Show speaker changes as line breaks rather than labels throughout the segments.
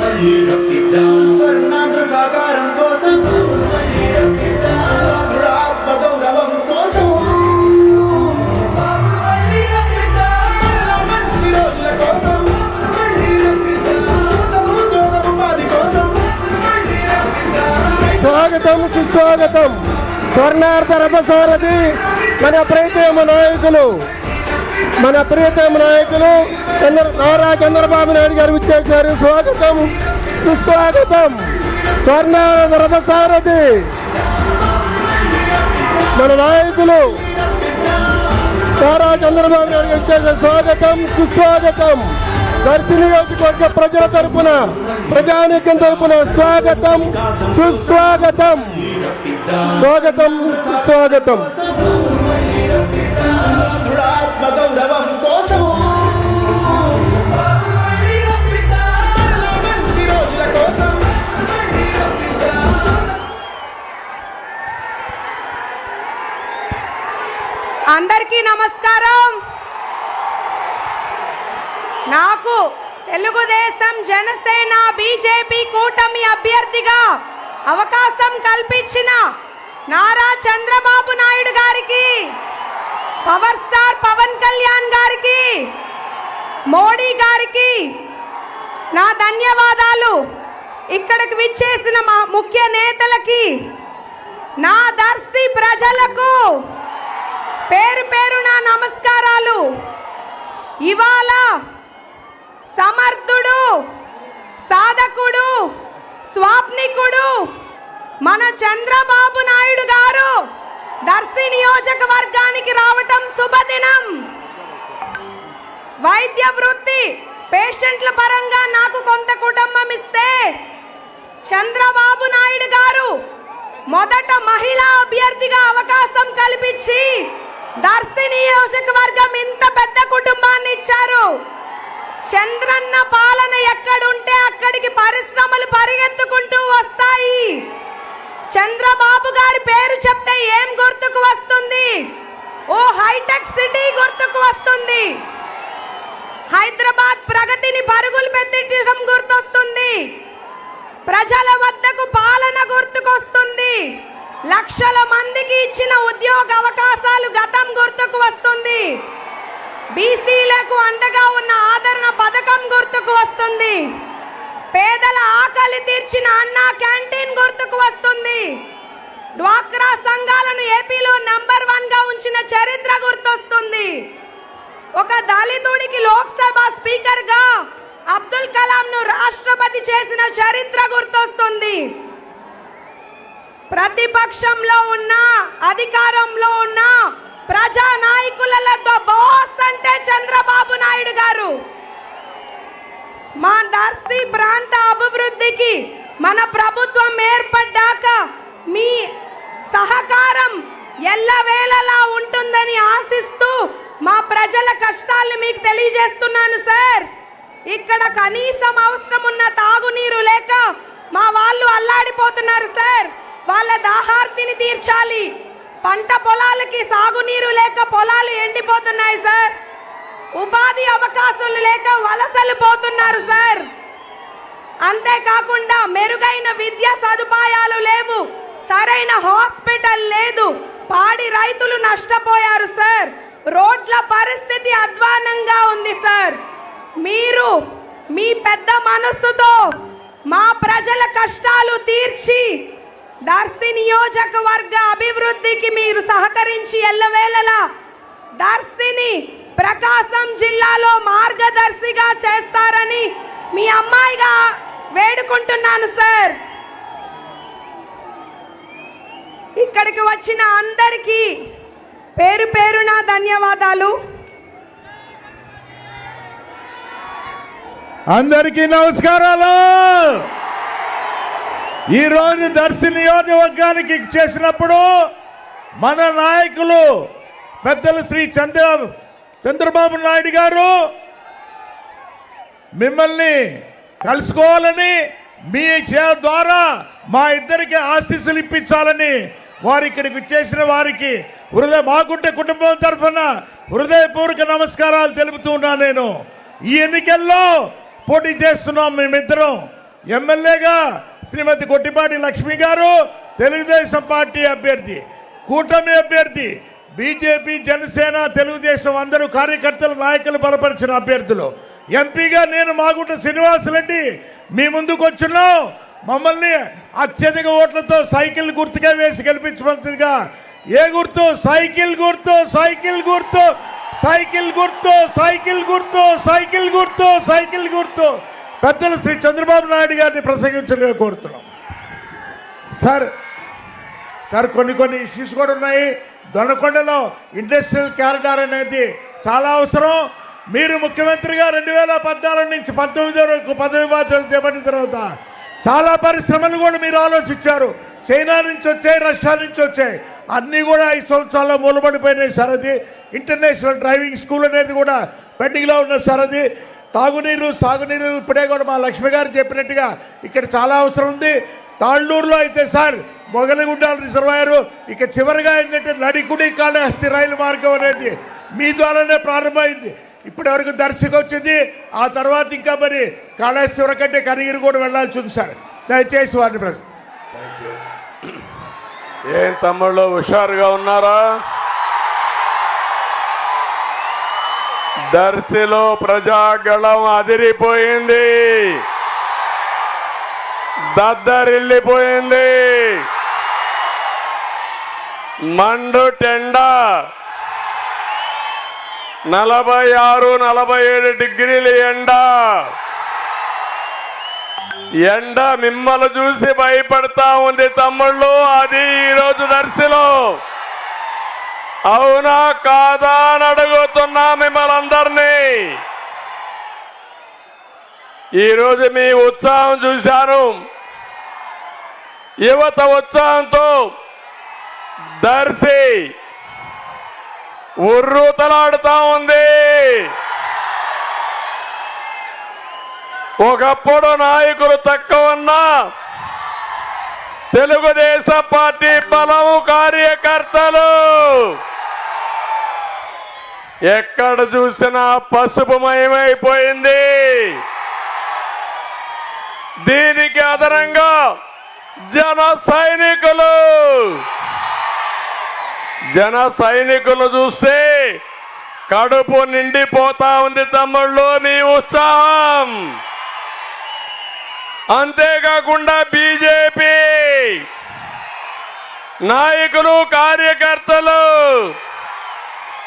మళ్ళీ రప్పిద్దాం. స్వర్ణాంధ్ర సాకారం కోసం గౌరవం కోసం మంచి రోజుల కోసం
స్వాగతం సుస్వాగతం. స్వర్ణార్థ రథసారథి మన ప్రీతమ నాయకులు. మన ప్రియతమ నాయకులు చంద్ర నారా చంద్రబాబు నాయుడు గారు ఇచ్చేశారు స్వాగతం. సుస్వాగతం. స్వర్ణార్థ రథసారథి. మన నాయకులు నారా చంద్రబాబు నాయుడు గారు ఇచ్చేసారు స్వాగతం. సుస్వాగతం. దర్శి నియోజకవర్గ ప్రజల తరపున ప్రజానీకం తరపున స్వాగతం. సుస్వాగతం. స్వాగతం. సుస్వాగతం.
అందరికీ నమస్కారం. నాకు తెలుగుదేశం జనసేన బీజేపీ కూటమి అభ్యర్థిగా అవకాశం కల్పించిన నారా చంద్రబాబు నాయుడు గారికి పవర్ స్టార్ పవన్ కళ్యాణ్ గారికి మోడీ గారికి నా ధన్యవాదాలు. ఇక్కడికి విచ్చేసిన మా ముఖ్య నేతలకి నా దర్శి ప్రజలకు పేరు పేరు నా నమస్కారాలు ఇవాళ సమర్థుడు సాధకుడు స్వాప్నికుడు మన చంద్రబాబు నాయుడు గారు దర్శి నియోజకవర్గానికి రావటం శుభదినం. వైద్య వృత్తి పేషెంట్ల పరంగా నాకు కొంత కుటుంబం ఇస్తే చంద్రబాబు నాయుడు గారు మొదట మహిళా అభ్యర్థిగా అవకాశం కల్పించి దర్శి నియోజకవర్గం ఇంత పెద్ద కుటుంబాన్ని ఇచ్చారు. చంద్రన్న పాలన ఎక్కడుంటే అక్కడికి పరిశ్రమలు పరిగెత్తుకుంటూ వస్తాయి. చంద్రబాబు గారి పేరు చెప్తే ఏం గుర్తుకు వస్తుంది? ఓ హైటెక్ సిటీ గుర్తుకు వస్తుంది. హైదరాబాద్ ప్రగతిని పరుగులు పెట్టించడం గుర్తొస్తుంది. ప్రజల వద్దకు పాలన గుర్తుకొస్తుంది. లక్షల మందికి ఇచ్చిన ఉద్యోగ అవకాశాలు గతం గుర్తుకు వస్తుంది. బీసీలకు అండగా ఉన్న ఆదరణ పథకం గుర్తుకు వస్తుంది. పేదల ఆకలి తీర్చిన అన్నా క్యాంటీన్ గుర్తుకు వస్తుంది. డ్వాక్రా సంఘాలను ఏపీలో నంబర్ వన్గా ఉంచిన చరిత్ర గుర్తొస్తుంది. ఒక దళితుడికి లోక్సభ స్పీకర్గా అబ్దుల్ కలాం ను రాష్ట్రపతి చేసిన చరిత్ర గుర్తొస్తుంది. ప్రతిపక్షంలో ఉన్న అధికారంలో ఉన్న ప్రజా నాయకులతో బాస్ అంటే చంద్రబాబు నాయుడు గారు. మా దర్శి ప్రాంత అభివృద్ధికి మన ప్రభుత్వం ఏర్పడ్డాక మీ సహకారం ఎల్లవేళలా ఉంటుందని ఆశిస్తూ మా ప్రజల కష్టాలను మీకు తెలియజేస్తున్నాను సార్. ఇక్కడ కనీసం అవసరం ఉన్న తాగునీరు లేక మా వాళ్ళు అల్లాడిపోతున్నారు సార్. వాళ్ళ దాహార్తిని తీర్చాలి. పంట పొలాలకి సాగునీరు లేక పొలాలు ఎండిపోతున్నాయి సార్. ఉపాధి అవకాశాలు లేక వలసలు పోతున్నారు సార్. అంతేకాకుండా మెరుగైన విద్యా సదుపాయాలు లేవు సరైన హాస్పిటల్ లేదు పాడి రైతులు నష్టపోయారు సార్. రోడ్ల పరిస్థితి అధ్వానంగా ఉంది సార్. మీరు మీ పెద్ద మనస్సుతో మా ప్రజల కష్టాలు తీర్చి దర్శి నియోజకవర్గ అభివృద్ధికి మీరు సహకరించి ఎల్లవేళలా దర్శిని ప్రకాశం జిల్లాలో మార్గదర్శిగా చేస్తారని మీ అమ్మాయిగా వేడుకుంటున్నాను సార్. ఇక్కడికి వచ్చిన అందరికీ పేరు పేరున ధన్యవాదాలు.
అందరికీ నమస్కారాలు. ఈరోజు దర్శి నియోజకవర్గానికి చేసినప్పుడు మన నాయకులు పెద్దలు శ్రీ చంద్ర చంద్రబాబు నాయుడు గారు మిమ్మల్ని కలుసుకోవాలని మీ చే ద్వారా మా ఇద్దరికి ఆశీస్సులు ఇప్పించాలని వారు ఇక్కడికి చేసిన వారికి హృదయ మాకుంటే కుటుంబం తరఫున హృదయపూర్వక నమస్కారాలు తెలుపుతూ ఉన్నాను నేను. ఈ ఎన్నికల్లో పోటీ చేస్తున్నాం మేమిద్దరం. ఎమ్మెల్యేగా శ్రీమతి కొట్టిపాటి లక్ష్మి గారు తెలుగుదేశం పార్టీ అభ్యర్థి కూటమి అభ్యర్థి బీజేపీ జనసేన తెలుగుదేశం అందరూ కార్యకర్తలు నాయకులు బలపరిచిన అభ్యర్థులు. ఎంపీగా నేను మాగుంట శ్రీనివాసరెడ్డి మీ ముందుకు వచ్చున్నాం. మమ్మల్ని అత్యధిక ఓట్లతో సైకిల్ గుర్తుగా వేసి గెలిపించవలసిందిగా ఏ గుర్తు? సైకిల్ గుర్తు సైకిల్ గుర్తు సైకిల్ గుర్తు సైకిల్ గుర్తు సైకిల్ గుర్తు సైకిల్ గుర్తు. పెద్దలు శ్రీ చంద్రబాబు నాయుడు గారిని ప్రసంగించగా కోరుతున్నాం. సార్ సార్ కొన్ని కొన్ని ఇష్యూస్ కూడా ఉన్నాయి. దొనకొండలో ఇండస్ట్రియల్ క్యారిడార్ అనేది చాలా అవసరం. మీరు ముఖ్యమంత్రిగా రెండు వేల పద్నాలుగు నుంచి పంతొమ్మిది వరకు పదవి బాధ్యతలు చేపట్టిన తర్వాత చాలా పరిశ్రమలు కూడా మీరు ఆలోచించారు. చైనా నుంచి వచ్చాయి రష్యా నుంచి వచ్చాయి. అన్నీ కూడా ఐదు సంవత్సరాల్లో మూలబడిపోయినాయి సార్ అది. ఇంటర్నేషనల్ డ్రైవింగ్ స్కూల్ అనేది కూడా పెండింగ్లో ఉన్న సార్ అది. తాగునీరు సాగునీరు ఇప్పుడే కూడా మా లక్ష్మి గారు చెప్పినట్టుగా ఇక్కడ చాలా అవసరం ఉంది. తాళ్ళూరులో అయితే సార్ మొగలిగుండాల రిజర్వాయరు ఇక చివరిగా ఏంటంటే నడికుడి కాళహస్తి రైలు మార్గం అనేది మీ ద్వారానే ప్రారంభమైంది. ఇప్పటి వరకు దర్శకు వచ్చింది ఆ తర్వాత ఇంకా మరి కాళహస్తి వరకంటే కరిగిరి కూడా వెళ్ళాల్సి ఉంది సార్. దయచేసి వారిని ప్రజలు
ఏం తమ్ముళ్ళు హుషారుగా ఉన్నారా? దర్శిలో ప్రజాగళం అదిరిపోయింది. దద్దరిల్లిపోయింది. మండు టెండ. నలభై ఆరు నలభై ఏడు డిగ్రీల ఎండ. ఎండ మిమ్మల్ని చూసి భయపడతా ఉంది తమ్ముళ్ళు. అది ఈరోజు దర్శిలో. అవునా కాదా అని అడుగుతున్నా మిమ్మల్ని అందరినీ ఈరోజు మీ ఉత్సాహం చూశాను. యువత ఉత్సాహంతో దర్శి ఉర్రూతలాడుతా ఉంది. ఒకప్పుడు నాయకులు తక్కువ ఉన్నా తెలుగుదేశం పార్టీ బలము కార్యకర్తలు. ఎక్కడ చూసినా పసుపుమయమైపోయింది దీనికి అదనంగా జన సైనికులు జన సైనికులు చూస్తే కడుపు నిండిపోతా ఉంది తమ్ముళ్ళు నీ ఉత్సాహం. అంతేకాకుండా బీజేపీ నాయకులు కార్యకర్తలు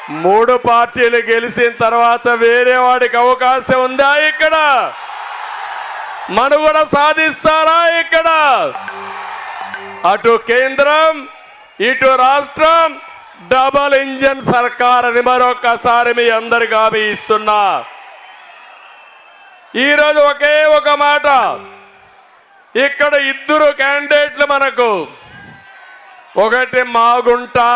మూడు పార్టీలు గెలిచిన తర్వాత వేరే వాడికి అవకాశం ఉందా ఇక్కడ? మనుగడ సాధిస్తారా ఇక్కడ? అటు కేంద్రం ఇటు రాష్ట్రం డబల్ ఇంజన్ సర్కార్ అని మరొకసారి మీ అందరికి హామీ ఇస్తున్నా. ఈరోజు ఒకే ఒక మాట. ఇక్కడ ఇద్దరు క్యాండిడేట్లు మనకు. ఒకటి మాగుంటా.